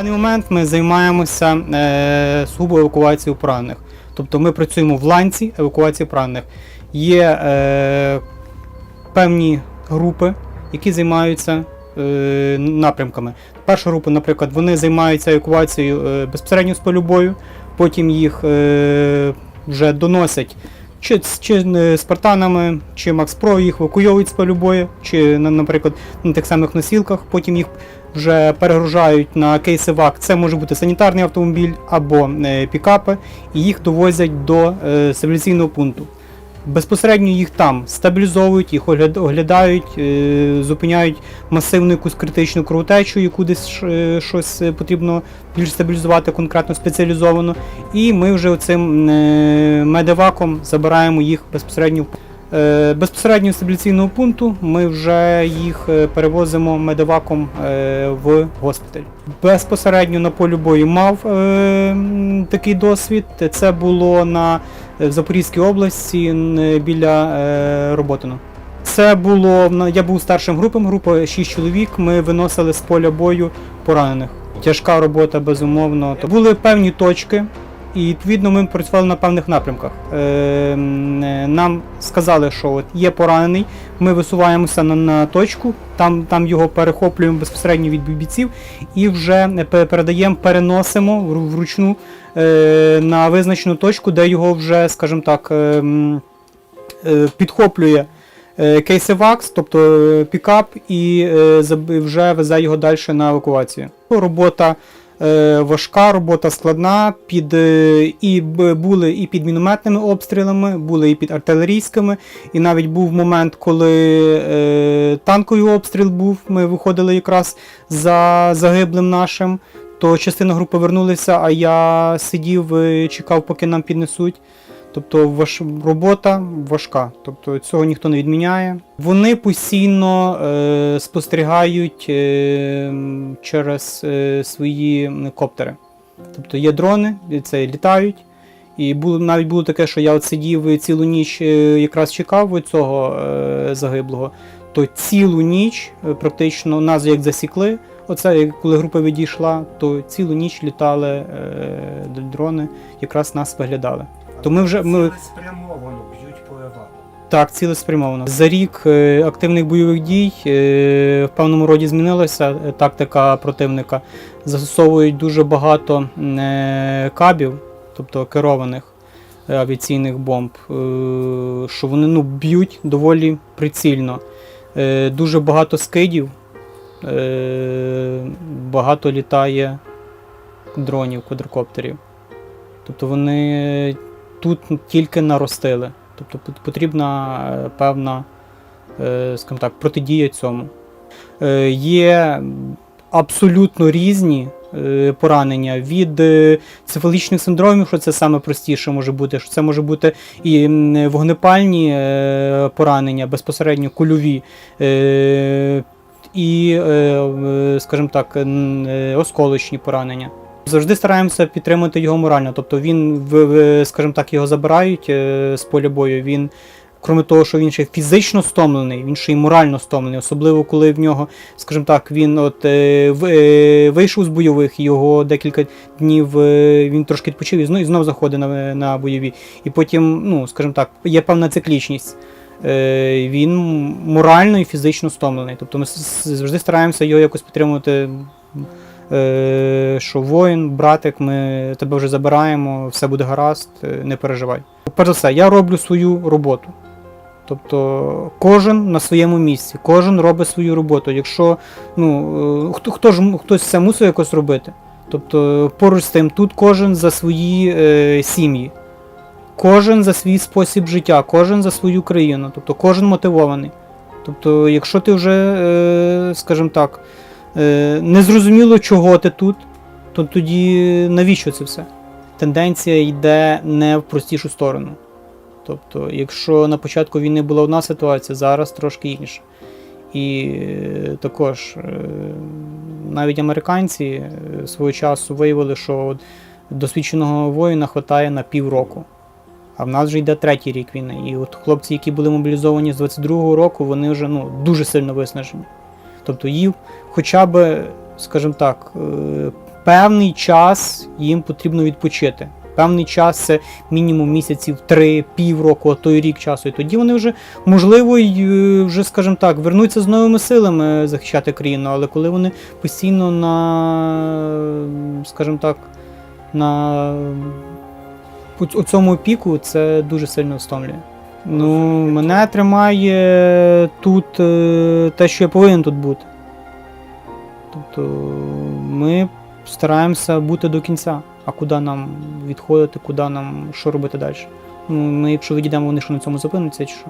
даний момент ми займаємося е, сугубо евакуацією поранених. Тобто ми працюємо в ланці евакуації поранених. Є е, певні групи, які займаються е, напрямками. Перша група, наприклад, вони займаються евакуацією е, безпосередньо з полю бою, потім їх е, вже доносять чи, чи е, спартанами, чи Макс Про їх евакуйовують з полюбою, чи, наприклад, на тих самих носілках, потім їх вже перегружають на кейси ВАК. Це може бути санітарний автомобіль або е, пікапи, і їх довозять до е, стабіляційного пункту. Безпосередньо їх там стабілізовують, їх оглядають, е, зупиняють масивну якусь критичну кровотечу, яку десь е, щось е, потрібно більш стабілізувати, конкретно спеціалізовано. І ми вже цим медеваком забираємо їх безпосередньо Безпосередньо з пункту ми вже їх перевозимо медеваком в госпіталь. Безпосередньо на полі бою мав такий досвід. Це було на в Запорізькій області біля е, Роботино. Це було я був старшим групом, група 6 чоловік. Ми виносили з поля бою поранених. Тяжка робота, безумовно. То були певні точки, і відповідно ми працювали на певних напрямках. Е, е, нам сказали, що от є поранений, ми висуваємося на, на точку, там, там його перехоплюємо безпосередньо від бійців і вже е, передаємо, переносимо вручну е, на визначену точку, де його вже, скажімо так, е, е, підхоплює е, кейсевакс, тобто е, пікап, і е, вже везе його далі на евакуацію. Робота важка, робота складна. Під, е, і були і під мінометними обстрілами, були і під артилерійськими. І навіть був момент, коли е, танковий обстріл був. Ми виходили якраз за загиблим нашим. То частина групи вернулися, а я сидів, е, чекав, поки нам піднесуть. Тобто важ... робота важка, тобто цього ніхто не відміняє. Вони постійно е, спостерігають е, через е, свої коптери. Тобто є дрони, це літають. І було навіть було таке, що я от сидів цілу ніч е, якраз чекав цього е, загиблого. То цілу ніч е, практично нас як засікли. Оце коли група відійшла, то цілу ніч літали е, дрони, якраз нас виглядали. То ми вже ми спрямовано б'ють по еваку. так цілеспрямовано. За рік е, активних бойових дій е, в певному роді змінилася е, тактика противника. Застосовують дуже багато кабів, тобто керованих авіаційних бомб, що вони ну, б'ють доволі прицільно. Дуже багато скидів, багато літає дронів, квадрокоптерів. Тобто вони тут тільки наростили. Тобто потрібна е, певна, е, скажімо так, протидія цьому. Е, Є абсолютно різні поранення від цефалічних синдромів, що це саме простіше може бути. Що це може бути і вогнепальні поранення, безпосередньо кульові. І, скажімо так, осколочні поранення. Завжди стараємося підтримати його морально. Тобто він, скажімо так, його забирають е, з поля бою. Він, крім того, що він ще фізично стомлений, він ще й морально стомлений. Особливо, коли в нього, скажімо так, він от е, е, вийшов з бойових, його декілька днів він трошки відпочив і знов, і знов заходить на, на бойові. І потім, ну, скажімо так, є певна циклічність. Він морально і фізично стомлений. Тобто ми завжди стараємося його якось підтримувати що воїн, братик, ми тебе вже забираємо, все буде гаразд, е, не переживай. Перш за все, я роблю свою роботу. Тобто кожен на своєму місці, кожен робить свою роботу. Якщо ну, е, хто, хто ж хтось це мусить якось робити. Тобто поруч з тим, тут кожен за свої е, сім'ї, кожен за свій спосіб життя, кожен за свою країну, тобто кожен мотивований. Тобто, якщо ти вже, е, скажімо так, е, незрозуміло, чого ти тут, то тоді навіщо це все? Тенденція йде не в простішу сторону. Тобто, якщо на початку війни була одна ситуація, зараз трошки інша. І е, також е, навіть американці е, свого часу виявили, що досвідченого воїна вистачає на півроку. А в нас вже йде третій рік війни. І от хлопці, які були мобілізовані з 22-го року, вони вже ну, дуже сильно виснажені. Тобто їм хоча б, скажімо так, е, певний час їм потрібно відпочити. Певний час це мінімум місяців три, півроку, а то й рік часу. І тоді вони вже, можливо, е, вже, скажімо так, вернуться з новими силами захищати країну, але коли вони постійно на, скажімо так, на у цьому піку, це дуже сильно стомлює. Ну, мене тримає тут е, те, що я повинен тут бути. Тобто ми стараємося бути до кінця. А куди нам відходити, куди нам що робити далі? Ну, ми, якщо відійдемо, вони що на цьому зупиняться, чи що?